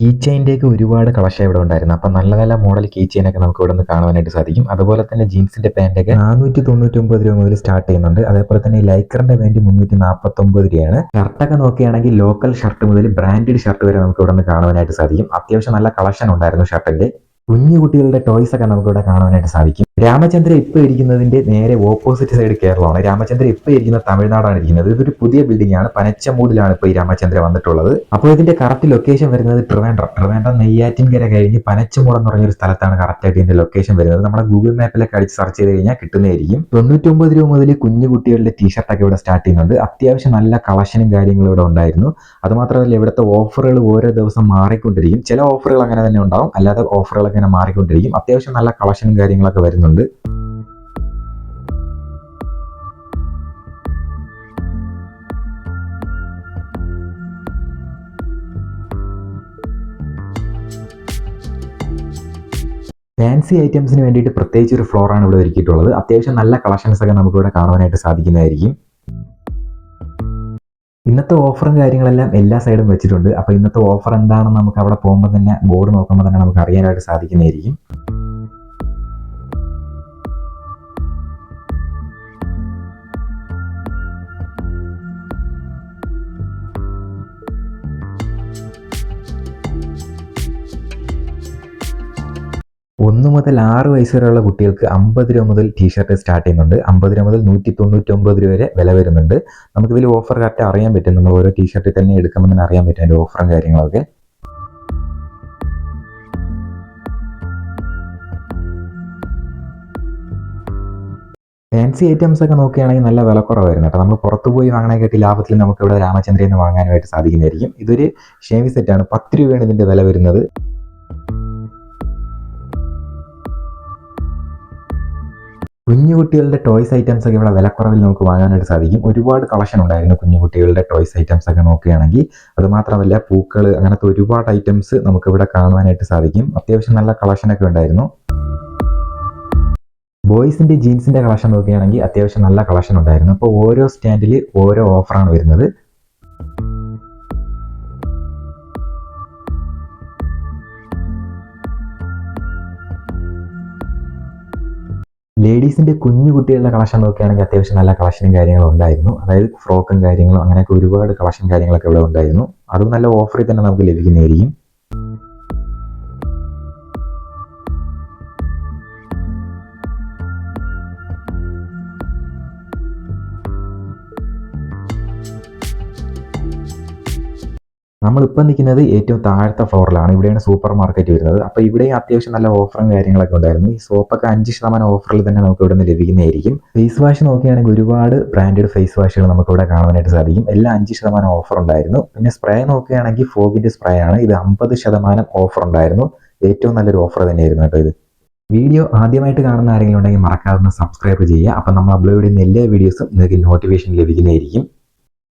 Key ചെയിന്റെയൊക്കെ ഒരുപാട് collection ഇവിടെ ഉണ്ടായിരുന്നു. അപ്പം നല്ല നല്ല മോഡൽ കീ ചെയിനൊക്കെ നമുക്ക് ഇവിടെ നിന്ന് കാണുവാനായിട്ട് സാധിക്കും. അതുപോലെ തന്നെ ജീൻസിന്റെ പാന്റൊക്കെ നാനൂറ്റി തൊണ്ണൂറ്റൊമ്പത് രൂപ മുതൽ സ്റ്റാർട്ട് ചെയ്യുന്നുണ്ട്. അതേപോലെ തന്നെ ലൈക്കറിന്റെ പാന്റ് മുന്നൂറ്റി നാൽപ്പത്തൊമ്പത് രൂപയാണ്. ഷർട്ടൊക്കെ നോക്കുകയാണെങ്കിൽ ലോക്കൽ ഷർട്ട് മുതൽ ബ്രാൻഡഡ് ഷർട്ട് വരെ നമുക്ക് ഇവിടെ നിന്ന് കാണുവാനായിട്ട് സാധിക്കും. അത്യാവശ്യം നല്ല കളക്ഷൻ ഉണ്ടായിരുന്നു ഷർട്ടിന്റെ കുഞ്ഞു കുട്ടികളുടെ ടോയ്സ് ഒക്കെ നമുക്കിവിടെ കാണാനായിട്ട് സാധിക്കും. രാമചന്ദ്രൻ ഇപ്പോൾ ഇരിക്കുന്നതിന്റെ നേരെ ഓപ്പോസിറ്റ് സൈഡ് കേരളമാണ്. രാമചന്ദ്രൻ ഇപ്പോൾ ഇരിക്കുന്ന തമിഴ്നാടാണ് ഇരിക്കുന്നത്. ഇതൊരു പുതിയ ബിൽഡിംഗ് ആണ്. പനച്ചമൂടിലാണ് ഇപ്പോൾ ഈ രാമചന്ദ്രൻ വന്നിട്ടുള്ളത്. അപ്പോൾ ഇതിന്റെ കറക്റ്റ് ലൊക്കേഷൻ വരുന്നത് ട്രിവാൻഡ്രം. ട്രിവാൻഡ്രം നെയ്യാറ്റിൻകര കഴിഞ്ഞ് പനച്ചമൂട് എന്ന് പറഞ്ഞൊരു സ്ഥലത്താണ് കറക്റ്റായിട്ട് ഇതിന്റെ ലൊക്കേഷൻ വരുന്നത്. നമ്മുടെ ഗൂഗിൾ മാപ്പിലൊക്കെ അടിച്ച് സെർച്ച് ചെയ്ത് കഴിഞ്ഞാൽ കിട്ടുന്നതായിരിക്കും. തൊണ്ണൂറ്റൊമ്പത് രൂപ മുതൽ കുഞ്ഞു കുട്ടികളുടെ ടീഷർട്ടൊക്കെ ഇവിടെ സ്റ്റാർട്ട് ചെയ്യുന്നുണ്ട്. അത്യാവശ്യം നല്ല കളക്ഷനും കാര്യങ്ങളും ഇവിടെ ഉണ്ടായിരുന്നു. അതുമാത്രമല്ല ഇവിടുത്തെ ഓഫറുകൾ ഓരോ ദിവസം മാറിക്കൊണ്ടിരിക്കും. ചില ഓഫറുകൾ അങ്ങനെ തന്നെ ഉണ്ടാവും. അല്ലാതെ ഓഫറുകളൊക്കെ ഇങ്ങനെ മാറിക്കൊണ്ടിരിക്കും. അത്യാവശ്യം നല്ല കളക്ഷനും കാര്യങ്ങളൊക്കെ വരുന്നുണ്ട്. ഫാൻസി ഐറ്റംസിന് വേണ്ടിയിട്ട് പ്രത്യേകിച്ച് ഒരു ഫ്ലോറാണ് ഇവിടെ ഒരുക്കിയിട്ടുള്ളത്. അത്യാവശ്യം നല്ല കളക്ഷൻസ് ഒക്കെ നമുക്ക് ഇവിടെ കാണുവാനായിട്ട് സാധിക്കുന്നതായിരിക്കും. ഇന്നത്തെ ഓഫറും കാര്യങ്ങളെല്ലാം എല്ലാ സൈഡും വെച്ചിട്ടുണ്ട്. അപ്പോൾ ഇന്നത്തെ ഓഫർ എന്താണെന്ന് നമുക്ക് അവിടെ പോകുമ്പോൾ തന്നെ ബോർഡ് നോക്കുമ്പോൾ തന്നെ നമുക്ക് അറിയാനായിട്ട് സാധിക്കുന്നതായിരിക്കും. ഒന്ന് മുതൽ ആറ് വയസ്സ് വരെയുള്ള കുട്ടികൾക്ക് അമ്പത് രൂപ മുതൽ ടീഷർട്ട് സ്റ്റാർട്ട് ചെയ്യുന്നുണ്ട്. അമ്പത് രൂപ മുതൽ നൂറ്റി തൊണ്ണൂറ്റൊമ്പത് രൂപ വരെ വില വരുന്നുണ്ട്. നമുക്കിതിൽ ഓഫർ കറക്റ്റ് അറിയാൻ പറ്റും. നമ്മൾ ഓരോ ടീഷർട്ടിൽ തന്നെ എടുക്കുമ്പോൾ തന്നെ അറിയാൻ പറ്റും അതിന്റെ ഓഫറും കാര്യങ്ങളൊക്കെ. ഫാൻസി ഐറ്റംസ് ഒക്കെ നോക്കുകയാണെങ്കിൽ നല്ല വിലക്കുറവായിരുന്നു കേട്ടോ. നമ്മൾ പുറത്ത് പോയി വാങ്ങണേക്കാട്ടി ലാഭത്തിൽ നമുക്ക് ഇവിടെ രാമചന്ദ്രയിൽ നിന്ന് വാങ്ങാനായിട്ട് സാധിക്കുന്നതായിരിക്കും. ഇതൊരു ഷേവി സെറ്റാണ് പത്ത് രൂപയാണ് ഇതിന്റെ വില വരുന്നത്. കുഞ്ഞു കുട്ടികളുടെ ടോയ്സ് ഐറ്റംസ് ഒക്കെ ഇവിടെ വിലക്കുറവിൽ നമുക്ക് വാങ്ങാനായിട്ട് സാധിക്കും. ഒരുപാട് കളക്ഷൻ ഉണ്ടായിരുന്നു കുഞ്ഞു കുട്ടികളുടെ ടോയ്സ് ഐറ്റംസ് ഒക്കെ നോക്കുകയാണെങ്കിൽ. അതുമാത്രമല്ല പൂക്കൾ അങ്ങനത്തെ ഒരുപാട് ഐറ്റംസ് നമുക്ക് ഇവിടെ കാണുവാനായിട്ട് സാധിക്കും. അത്യാവശ്യം നല്ല കളക്ഷനൊക്കെ ഉണ്ടായിരുന്നു. ബോയ്സിന്റെ ജീൻസിന്റെ കളക്ഷൻ നോക്കുകയാണെങ്കിൽ അത്യാവശ്യം നല്ല കളക്ഷൻ ഉണ്ടായിരുന്നു. അപ്പോൾ ഓരോ സ്റ്റാൻഡിൽ ഓരോ ഓഫറാണ് വരുന്നത്. ലേഡീസിന്റെ കുഞ്ഞു കുട്ടികളുടെ കളക്ഷൻ നോക്കുകയാണെങ്കിൽ അത്യാവശ്യം നല്ല കളക്ഷനും കാര്യങ്ങളും ഉണ്ടായിരുന്നു. അതായത് ഫ്രോക്കും കാര്യങ്ങളും അങ്ങനെയൊക്കെ ഒരുപാട് കളക്ഷൻ കാര്യങ്ങളൊക്കെ ഇവിടെ ഉണ്ടായിരുന്നു. അതും നല്ല ഓഫറിൽ തന്നെ നമുക്ക് ലഭിക്കുന്നതായിരിക്കും. നമ്മളിപ്പോൾ നിൽക്കുന്നത് ഏറ്റവും താഴത്തെ ഫ്ലോറിലാണ്. ഇവിടെയാണ് സൂപ്പർ മാർക്കറ്റ് വരുന്നത്. അപ്പോൾ ഇവിടെയും അത്യാവശ്യം നല്ല ഓഫറും കാര്യങ്ങളൊക്കെ ഉണ്ടായിരുന്നു. ഈ സോപ്പൊക്കെ അഞ്ച് ശതമാനം ഓഫറിൽ തന്നെ നമുക്ക് ഇവിടെ നിന്ന് ലഭിക്കുന്നതായിരിക്കും. ഫേസ് വാഷ് നോക്കുകയാണെങ്കിൽ ഒരുപാട് ബ്രാൻഡഡ് ഫേസ് വാഷുകൾ നമുക്ക് ഇവിടെ കാണാനായിട്ട് സാധിക്കും. എല്ലാം അഞ്ച് ശതമാനം ഓഫർ ഉണ്ടായിരുന്നു. പിന്നെ സ്പ്രേ നോക്കുകയാണെങ്കിൽ ഫോഗിന്റെ സ്പ്രേ ആണ്. ഇത് അമ്പത് ശതമാനം ഓഫർ ഉണ്ടായിരുന്നു. ഏറ്റവും നല്ലൊരു ഓഫർ തന്നെയായിരുന്നു കേട്ടോ ഇത്. വീഡിയോ ആദ്യമായിട്ട് കാണുന്ന ആരെങ്കിലും ഉണ്ടെങ്കിൽ മറക്കാതെ സബ്സ്ക്രൈബ് ചെയ്യുക. അപ്പം നമ്മൾ അപ്ലോഡ് ചെയ്യുന്ന എല്ലാ വീഡിയോസും നിങ്ങൾക്ക് നോട്ടിഫിക്കേഷൻ ലഭിക്കുന്നതായിരിക്കും.